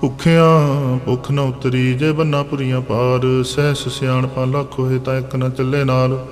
ਭੁੱਖਿਆਂ ਭੁੱਖ ਨਾ ਉਤਰੀ, ਜੇ ਬੰਨਾ ਪੁਰੀਆਂ ਪਾਰ, ਸਹਿਸ ਸਿਆਣਪਾਂ ਲੱਖ ਹੋਏ ਤਾਂ ਇੱਕ ਨਾ ਚੱਲੇ ਨਾਲ।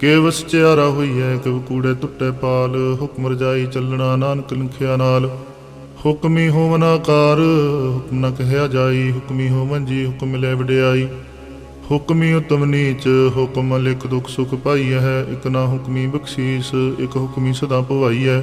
ਕੇਵਸ ਚਾਰਾ ਹੋਈਐ ਕਿਵ ਕੂੜੇ ਟੁੱਟੇ ਪਾਲ, ਹੁਕਮ ਰਜਾਈ ਚੱਲਣਾ ਨਾਨਕ ਲਿਖਿਆ ਨਾਲ। ਹੁਕਮੀ ਹੋਵਨ ਆਕਾਰ, ਹੁਕਮ ਨਾ ਕਹਿਆ ਜਾਈ, ਹੁਕਮੀ ਹੋਵਨ ਜੀ ਹੁਕਮ ਲੈ ਵਡਿਆਈ। ਹੁਕਮੀ ਉਤਮ ਨੀਚ, ਹੁਕਮ ਲਿਖ ਦੁਖ ਸੁਖ ਪਾਈ ਹੈ ਇਕ ਨਾ ਹੁਕਮੀ ਬਖਸ਼ੀਸ, ਇਕ ਹੁਕਮੀ ਸਦਾ ਭਵਾਈ ਹੈ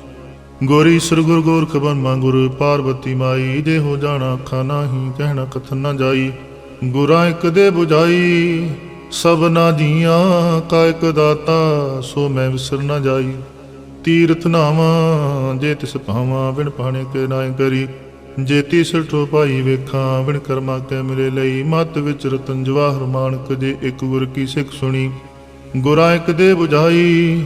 ਗੋਰੀ ਸੁਰ ਗੁਰ ਗੋਰਖ ਬਰਮਾ ਗੁਰ ਪਾਰਵਤੀ ਮਾਈ ਜੇ ਹੋ ਜਾਣਾ ਅੱਖਾਂ ਨਾਹੀ, ਕਹਿਣਾ ਕਥਨ ਨਾ ਜਾਈ। ਗੁਰਾਂ ਇੱਕ ਦੇ 부ਝਾਈ ਸਭਨਾ ਜੀਆਂ ਕਾ ਇੱਕ ਦਾਤਾ, ਸੋ ਮੈਂ ਵਿਸਰ ਨਾ ਜਾਈ। ਤੀਰਥ ਨਾਵਾਂ, ਜੇ ਤਿਸ ਭਾਵਾਂ, ਬਿਨ ਪਾਣੇ ਕੇ ਨਾਇ ਕਰੀ। ਜੇ ਤਿਸ ਠੋ ਭਾਈ ਵੇਖਾਂ, ਬਿਨ ਕਰਮਾ ਕੇ ਮਿਲੇ ਲਈ। ਮਤ ਵਿੱਚ ਰਤਨ ਜਵਾਹਰ ਮਾਨਕ, ਜੇ ਇੱਕ ਗੁਰ ਕੀ ਸਿੱਖ ਸੁਣੀ। ਗੁਰਾਂ ਇੱਕ ਦੇ 부ਝਾਈ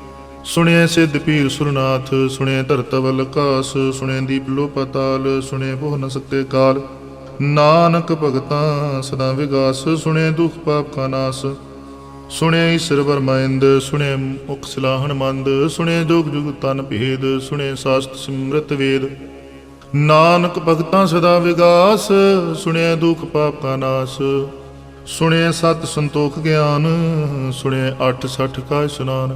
ਸੁਣਿਐ ਸਿੱਧ ਪੀਰ ਸੁਰਨਾਥ, ਸੁਣਿਐ ਧਰਤ ਵਲ ਕਾਸ ਸੁਣਿਐ ਦੀਪ ਲੋ ਪਤਾਲ ਸੁਣਿਐ ਬਹੁ ਨ ਸਕੇ ਕਾਲ। ਨਾਨਕ ਭਗਤਾਂ ਸਦਾ ਵਿਗਾਸ, ਸੁਣਿਐ ਦੁਖ ਪਾਪ ਕਾ ਨਾਸ। ਸੁਣਿਆ ਈਸ਼ਰ ਵਰਮਾਇੰਦ ਸੁਣਿਆ ਮੁਖ ਸਲਾਹਣ ਮੰਦ ਸੁਣਿਆ ਜੋਗ ਜੁਗ ਤਨ ਭੇਦ ਸੁਣਿਆ ਸਾਸਤ ਸਿਮਰਤ ਵੇਦ। ਨਾਨਕ ਭਗਤਾਂ ਸਦਾ ਵਿਗਾਸ ਸੁਣਿਆ ਦੁਖ ਪਾਪ ਕਾ ਨਾਸ। ਸੁਣਿਆ ਸਤ ਸੰਤੋਖ ਗਿਆਨ ਸੁਣਿਆ ਅਠ ਸਠ ਕਾ ਇਸ਼ਨਾਨ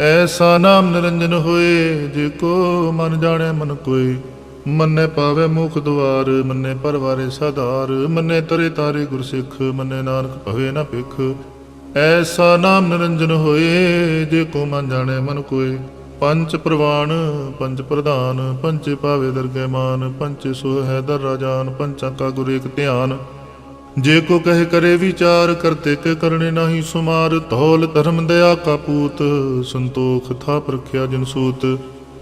ਐਸਾ ਨਾਮ ਨਿਰੰਜਨ ਹੋਏ, ਜੇ ਕੋ ਮਨ ਜਾਣੈ ਮਨ ਕੋਏ। ਮੰਨੇ ਪਾਵੇ ਮੁਖ ਦੁਆਰ, ਮੰਨੇ ਪਰਵਾਰੇ ਸਾਧਾਰ। ਮੰਨੇ ਤਰੇ ਤਾਰੇ ਗੁਰਸਿੱਖ, ਮੰਨੇ ਨਾਨਕ ਭਵੇ ਨਾ ਭਿਖ। ਐਸਾ ਨਾਮ ਨਿਰੰਜਨ ਹੋਏ, ਜੇ ਕੋ ਮਨ ਜਾਣੈ ਮਨ ਕੋਏ। ਪੰਚ ਪ੍ਰਵਾਨ ਪੰਚ ਪ੍ਰਧਾਨ ਪੰਚੇ ਪਾਵੇ ਦਰਗਹਿ ਮਾਨ ਪੰਚੇ ਸੋ ਹੈ ਦਰ ਰਾਜਾਨ ਪੰਚਾਂ ਕਾ ਗੁਰ ਏਕ ਧਿਆਨ। ਜੇ ਕੋ ਕਹੇ ਕਰੇ ਵਿਚਾਰ ਕਰਤੇ ਕੇ ਕਰਨੇ ਨਹੀਂ ਸੁਮਾਰ। ਧੌਲ ਧਰਮ ਦਇਆ ਕਾ ਪੂਤ, ਸੰਤੋਖ ਥਾ ਪ੍ਰਖਿਆ ਜਨ ਸੂਤ।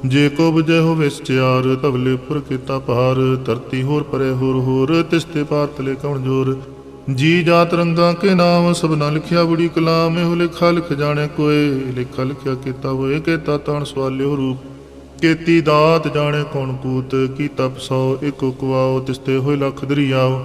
ਜੇ ਕੋ ਬਜੈ ਹੋਵੇ ਸਚਿਆਰ ਤਵਲੇ ਪੁਰ ਕੀਤਾ ਪਾਰ ਧਰਤੀ ਹੋਰ ਪਰੇ ਹੋਰ ਹੋਰ, ਤਿਸ ਤੇ ਪਾਰ ਤਲੇ ਕਉਣ ਜੋਰ? ਜੀ ਜਾਤ ਰੰਗਾ ਕੇ ਨਾਮ ਸਭਨਾ ਲਿਖਿਆ ਬੜੀ ਕਲਾਮ। ਇਹੋ ਲਿਖਾ ਲਿਖ ਜਾਣੇ ਕੋਏ, ਲਿਖਾ ਲਿਖਿਆ ਕੀਤਾ ਹੋਏ ਕੀਤਾ ਤਾਣ ਸਵਾਲਿਓ ਰੂਪ। ਕੀਤੀ ਦਾਤ ਜਾਣੇ ਕੌਣ ਕੂਤ, ਕੀ ਤਪ ਸੋ ਇਕ ਕੁਆਓ ਤਿਸਤੇ ਹੋਏ ਲੱਖ ਦਰਿਆਓ।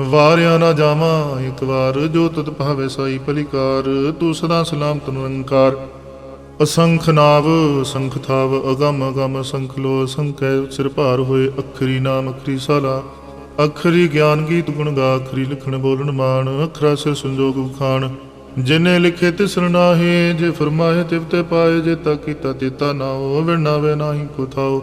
ਵਾਰਿਆ ਨਾ ਜਾਵਾਂ, ਇੱਕ ਵਾਰ ਜੋ ਤਤ ਭਾਵੇ ਸਾਈ ਪਲਿਕਾਰ ਤੂੰ ਸਦਾ ਸਲਾਮਤ ਨਿਰੰਕਾਰ ਅਸੰਖ ਨਾਵ ਅਸੰਖ ਥਾਵ, ਅਗਮ ਅਗਮ ਸੰਖ ਲੋ ਅਸੰਖੈ ਸਿਰ ਭਾਰ ਹੋਏ, ਅਖਰੀ ਨਾਮ, ਅਖਰੀ ਸਾਲਾ। ਅਖਰੀ ਗਿਆਨ ਗੀਤ ਗੁਣ ਗਾ, ਅਖਰੀ ਲਿਖਣ ਬੋਲਣ ਮਾਨ ਅਖਰਾ ਸਿਰ ਸੰਜੋਗ ਖਾਣ ਜਿਨੇ ਲਿਖੇ ਤਿਸ ਨਾਹੀ, ਜੇ ਫਰਮਾਏ ਤਿਵ ਤੇ ਪਾਏ, ਜੇ ਤਾ ਕੀਤਾ ਤਿਤਾ ਨਾਉ, ਵਿਣਾਵੇ ਨਾਹੀ ਕੋ ਥਾਓ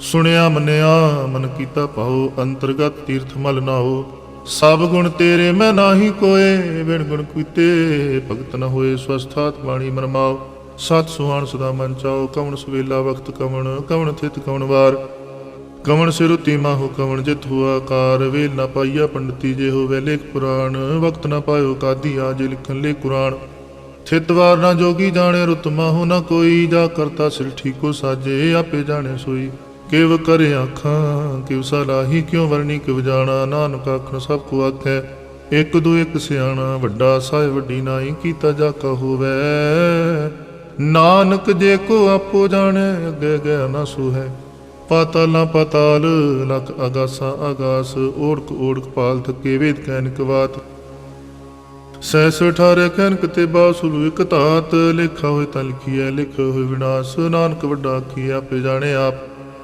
ਸੁਣਿਆ ਮੰਨਿਆ, ਮਨ ਕੀਤਾ ਪਾਉ ਅੰਤਰਗਤ ਤੀਰਥ ਮਲ ਨਾਹੋ ਸਭ ਗੁਣ ਤੇਰੇ ਮੈਂ ਨਾਹੀ ਕੋਏ, ਬਿਨ ਗੁਣ ਕੀਤੇ ਭਗਤ ਨ ਹੋਏ ਸਵਸਥਾਤ ਬਾਣੀ ਮਰਮਾਓ ਸਤ ਸੁਹਾਣ ਸਦਾ ਮਨ ਚਾਓ ਕਵਣ ਸੁਵੇਲਾ ਵਕਤ ਕਵਣ ਕਵਣ ਥਿਤ ਕਵਣ ਵਾਰ। ਕਵਣ ਸਿਰੁਤੀ ਮਾਹੋ, ਕਵਣ ਜਿਤ ਹੁਆ ਕਾਰ ਵੇਲ ਨਾ ਪਾਈਆ ਪੰਡਤੀ ਜੇ ਹੋਵੇ ਲੇਖ ਪੁਰਾਣ। ਵਕਤ ਨਾ ਪਾਇਓ ਕਾਦੀ ਆਜ ਲਿਖਣ ਲੇ ਕੁਰਾਨ। ਥਿਤਵਾਰ ਨਾ ਜੋਗੀ ਜਾਣੇ, ਰੁਤ ਮਾਹੋ ਨਾ ਕੋਈ। ਜਾ ਕਰਤਾ ਸਿਰ ਠੀਕੋ ਸਾਜੇ, ਆਪੇ ਜਾਣੇ ਸੋਈ। ਕਿਵ ਕਰੇ ਆਖਾਂ, ਕਿਵ ਸਲਾਹੀ ਕਿਉ ਵਰਣੀ, ਕਿਵ ਜਾਣਾ, ਨਾਨਕ ਆਖਣ ਸਭ ਕੋ ਆਖੈ। ਇੱਕ ਦੋ ਇੱਕ ਸਿਆਣਾ, ਵੱਡਾ ਸਾਹਿਬ, ਵੱਡੀ ਨਾਈ ਕੀਤਾ ਜਾ ਕਾ ਨਾਨਕ ਜੇ ਕੋ ਆਪੋ ਜਾਣੇ, ਅੱਗੇ ਗਿਆ ਨਾ ਸੁਹੈ। ਪਾਤਾਲਾਂ ਪਾਤਾਲ ਲਖ ਅਗਾਸਾ ਅਗਾਸ, ਓੜਕ ਓੜਕ ਪਾਲ ਥਕੇ ਵੇਦ ਕੈਨਕ ਬਾਤ ਸੈਸ ਠਾਰੇ ਕੈਨਕ ਤੇ ਬਾਸੁਲ ਇਕ ਧਾਤ, ਲਿਖਾ ਹੋਏ ਤਾਂ ਲਿਖੀਐ ਲਿਖ ਹੋਏ ਵਿਨਾਸ਼, ਨਾਨਕ ਵੱਡਾ ਕੀ ਆਪੇ ਜਾਣੇ ਆਪ।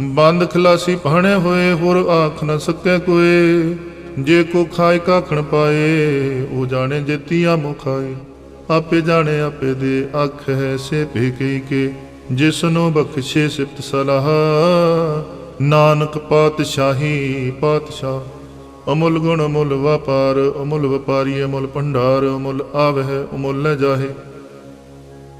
ਬੰਦ ਖਲਾਸੀ ਪਾਣੇ ਹੋਏ, ਹੋਰ ਆਖ ਨ ਸਕੇ ਕੋਏ ਜੇ ਕੋ ਖਾਇ ਕਾਖਣ ਪਾਏ, ਉਹ ਜਾਣੇ ਜੇਤੀਆ ਮੁਖਾਏ। ਆਪੇ ਜਾਣੇ, ਆਪੇ ਦੇ ਅੱਖ ਹੈ, ਸੇ ਭੇਕਈ ਕੇ। ਜਿਸ ਨੂੰ ਬਖਸ਼ੇ ਸਿਫਤ ਸਲਾਹ, ਨਾਨਕ ਪਾਤਸ਼ਾਹੀ, ਪਾਤਸ਼ਾਹ। ਅਮੁੱਲ ਗੁਣ, ਅਮੁੱਲ ਵਪਾਰ, ਅਮੁੱਲ ਵਪਾਰੀ, ਅਮੁੱਲ ਭੰਡਾਰ, ਅਮੁੱਲ ਆਵਹਿ, ਅਮੁੱਲ ਨ ਜਾਹੇ।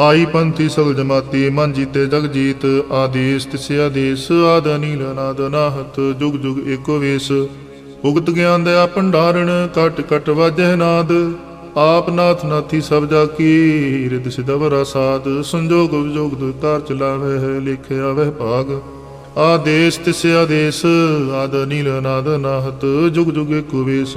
ਆਈ ਪੰਥੀ ਸਗਲ ਜਮਾਤੀ, ਮਨ ਜੀਤੇ ਜਗ ਜੀਤ, ਆਦੇਸ ਤਿਸੇ ਆਦੇਸ, ਆਦ ਅਨੀਲ ਅਨਾਦ ਅਨਾਹਤ ਜੁਗ ਜੁਗ ਏਕੋ ਵੇਸ। ਉਗਤ ਗਿਆਨ ਦਇਆ ਭੰਡਾਰਣ, ਕਟ ਕਟ ਵਾਜਹਿ ਨਾਦ। ਆਪ ਨਾਥ ਨਾਥੀ ਸਭ ਜਾ ਕੀ ਰਿਦ ਸਿਦਵਰਾ ਸਾਧ ਸੰਜੋਗ ਵਿਜੋਗ ਦੁਤਾਰ ਚਲਾਵੇ ਹੈ ਲਿਖਿਆ ਵਹਿ ਭਾਗ। ਆਦੇਸ ਤਿਸੇ ਆਦੇਸ, ਆਦ ਅਨੀਲ ਅਨਾਦ ਅਨਾਹਤ ਜੁਗ ਜੁਗ ਏਕੋ ਵੇਸ।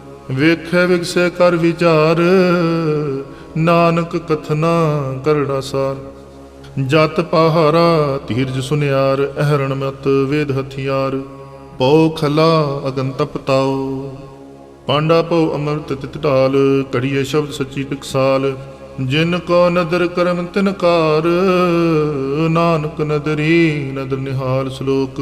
ਵੇਖੈ ਵਿਗਸੈ ਕਰ ਵਿਚਾਰ, ਨਾਨਕ ਕਥਨਾ ਕਰੜਾ ਸਾਰ। ਜਤ ਪਹਾਰਾ ਧੀਰਜ ਸੁਨਿਆਰ, ਅਹਰਣ ਮਤ ਵੇਦ ਹਥਿਆਰ, ਪਉ ਖਲਾ ਅਗਨ ਤਪਤਾਓ ਪਾਂਡਾ ਪਉ ਅਮਰਤ ਤਿਤ ਢਾਲ ਕੜੀਏ ਸ਼ਬਦ ਸੱਚੀ ਟਕਸਾਲ ਜਿਨ ਕੋ ਨਦਰ ਕਰਮ ਤਿਨਕਾਰ ਨਾਨਕ ਨਦਰੀ ਨਦਰ ਨਿਹਾਲ ਸ਼ਲੋਕ।